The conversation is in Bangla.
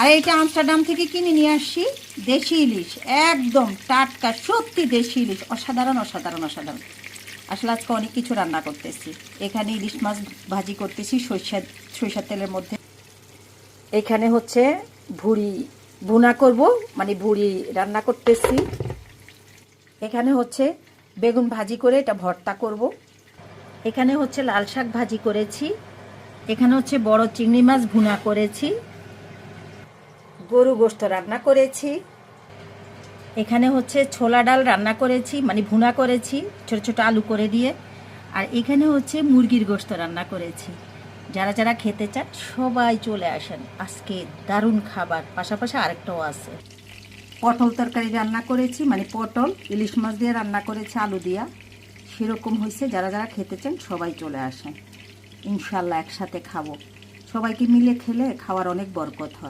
আর এটা আমস্টারডাম থেকে কিনে নিয়ে আসছি, দেশি ইলিশ, একদম টাটকা, সত্যি দেশি ইলিশ, অসাধারণ অসাধারণ অসাধারণ। আসলে আজকে অনেক কিছু রান্না করতেছি। এখানে ইলিশ মাছ ভাজি করতেছি সরিষা, সরিষার তেলের মধ্যে। এখানে হচ্ছে ভুড়ি, ভুনা করব মানে ভুড়ি রান্না করতেছি। এখানে হচ্ছে বেগুন ভাজি করে এটা ভর্তা করব। এখানে হচ্ছে লাল শাক ভাজি করেছি। এখানে হচ্ছে বড় চিংড়ি মাছ ভুনা করেছি। গরু গোস্ত রান্না করেছি। এখানে হচ্ছে ছোলা ডাল রান্না করেছি মানে ভুনা করেছি, ছোট ছোট আলু করে দিয়ে। আর এখানে হচ্ছে মুরগির গোস্ত রান্না করেছি। যারা যারা খেতে চান, সবাই চলে আসেন। আজকে দারুণ খাবার, পাশাপাশি আরেকটাও আছে। পটল তরকারি রান্না করেছি মানে পটল, ইলিশ মাছ দিয়ে রান্না করেছি, আলু দিয়া। সেরকম হয়েছে যারা যারা খেতে চান, সবাই চলে আসেন। ইনশাল্লাহ একসাথে খাব। সবাইকে মিলে খেলে খাওয়ার অনেক বরকত হয়।